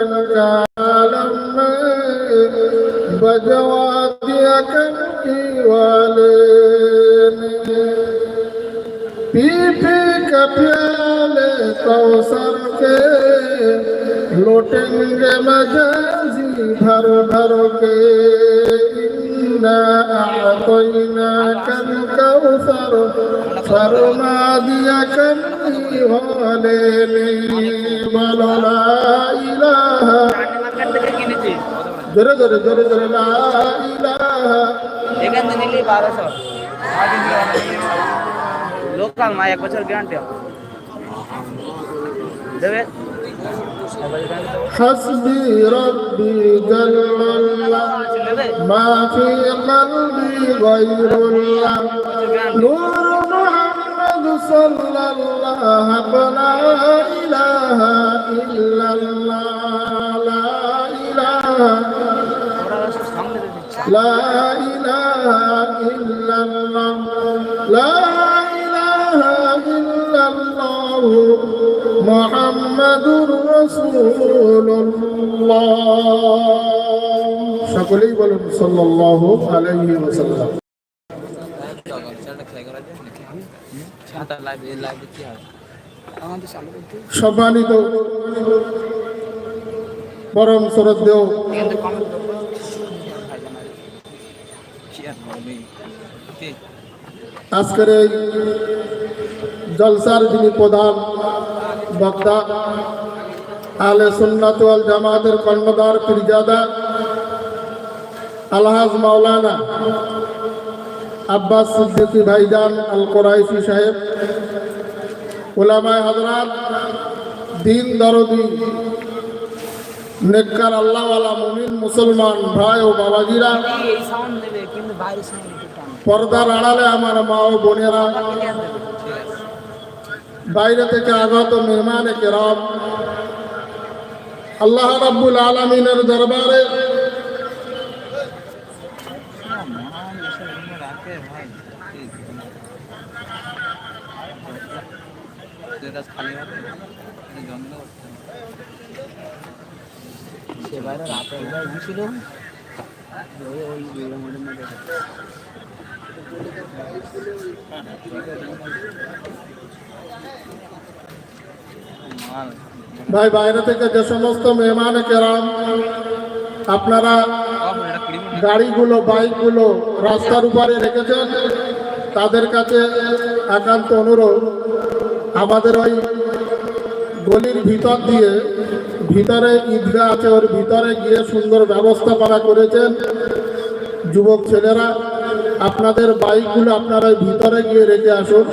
कालम में बजवा दिया कनकी वाले ने पी पी का प्याले कौसर के लौटेंगे मजाजी भर भर के इन्ना अअतैना कल कौसर फरमा दिया कन्नी वाले ने बोलो জোরে জোরে জোরে জোরে লা ইলাহা এখান থেকে নিলে বারোশো লোকাল মা এক বছর গ্যারান্টি দেবে حسبي ربي جل الله দেবে ما في قلبي غير الله نور محمد صلى الله لا إله إلا الله لا إله ওরা সামনে দিচ্ছে لا إله إلا الله لا إله إلا الله محمد رسول الله সকলেই বলুন সাল্লাল্লাহু আলাইহি ওয়াসাল্লাম সম্মানিত পরম শ্রদ্ধেয় আজকের এই জলসার যিনি প্রধান বক্তা আলে সুন্নাত ওয়াল জামাতের কর্ণধার পীরজাদা আলহাজ মাওলানা আব্বাস সিদ্দিকী ভাইজান আল কোরাইশি সাহেব ওলামায় হজরাত, দিন দরদি নেককার আল্লাহওয়ালা মুমিন মুসলমান ভাই ও বাবাজিরা, পর্দার আড়ালে আমার মা ও বোনেরা, বাইরে থেকে আগত মেহমান কেরাম, আল্লাহ রাব্বুল আলমিনের দরবারে রাতে একবার বিল্ডিংয়ের ভাই, বাইরে থেকে যে সমস্ত মেহমান কেরাম, আপনারা গাড়িগুলো, বাইকগুলো রাস্তার উপরে রেখেছেন, তাদের কাছে একান্ত অনুরোধ। আমাদের ওই গলির ভিতর দিয়ে ভিতরে ঈদগা আছে, ওর ভিতরে গিয়ে সুন্দর ব্যবস্থাপনা করেছেন। যুবক ছেলেরা, আপনাদের বাইকগুলো আপনারা ভিতরে গিয়ে রেখে আসুন।